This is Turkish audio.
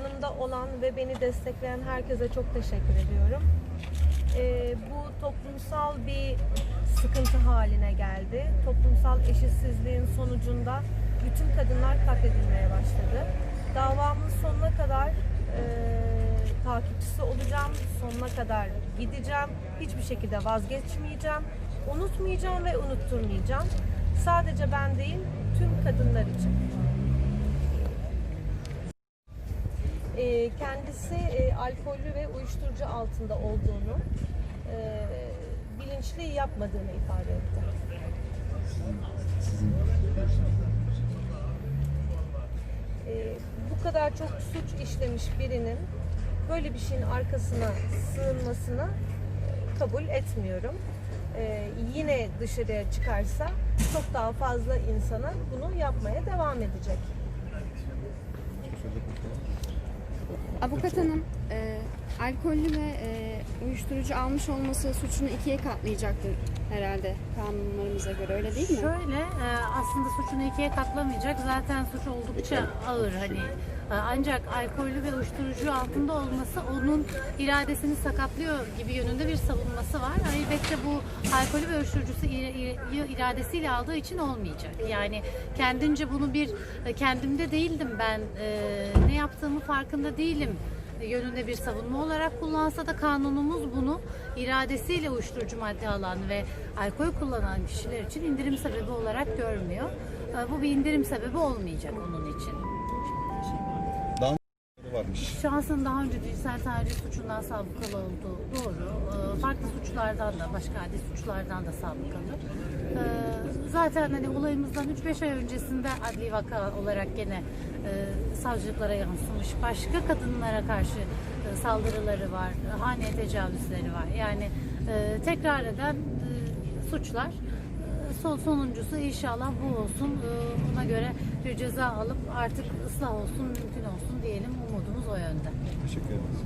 yanımda olan ve beni destekleyen herkese çok teşekkür ediyorum. Ee, bu toplumsal bir sıkıntı haline geldi. Toplumsal eşitsizliğin sonucunda bütün kadınlar katledilmeye başladı. Davamın sonuna kadar e, takipçisi olacağım, sonuna kadar gideceğim. Hiçbir şekilde vazgeçmeyeceğim, unutmayacağım ve unutturmayacağım. Sadece ben değil, tüm kadınlar için. Kendisi e, alkollü ve uyuşturucu altında olduğunu, e, bilinçli yapmadığını ifade etti. E, bu kadar çok suç işlemiş birinin böyle bir şeyin arkasına sığınmasını e, kabul etmiyorum. E, yine dışarıya çıkarsa çok daha fazla insana bunu yapmaya devam edecek. Avukat hanım, e, alkollü ve e, uyuşturucu almış olması suçunu ikiye katlayacaktır herhalde kanunlarımıza göre öyle değil mi? Şöyle e, aslında suçunu ikiye katlamayacak. Zaten suç oldukça ağır hani. E, Ancak alkollü ve uyuşturucu altında olması onun iradesini sakatlıyor gibi yönünde bir savunması var. Elbette bu alkolü ve uyuşturucusu ira- ira- iradesiyle aldığı için olmayacak. Yani kendince bunu bir e, kendimde değildim ben e, ne yaptığımı farkında değilim yönünde bir savunma olarak kullansa da kanunumuz bunu iradesiyle uyuşturucu madde alan ve alkol kullanan kişiler için indirim sebebi olarak görmüyor. Ee, Bu bir indirim sebebi olmayacak onun için. Varmış. Şahsın daha önce cinsel taciz suçundan sabıkalı olduğu doğru. Ee, Farklı suçlardan da, başka adi suçlardan da sabıkalı. Ee, Zaten hani olayımızdan 3-5 ay öncesinde adli vaka olarak gene e, savcılıklara yansımış. Başka kadınlara karşı e, saldırıları var, hane tecavüzleri var. Yani e, tekrar eden e, suçlar. Son, sonuncusu inşallah bu olsun. E, Ona göre bir ceza alıp artık ıslah olsun, mümkün olsun diyelim. Umudumuz o yönde. Teşekkür ederiz.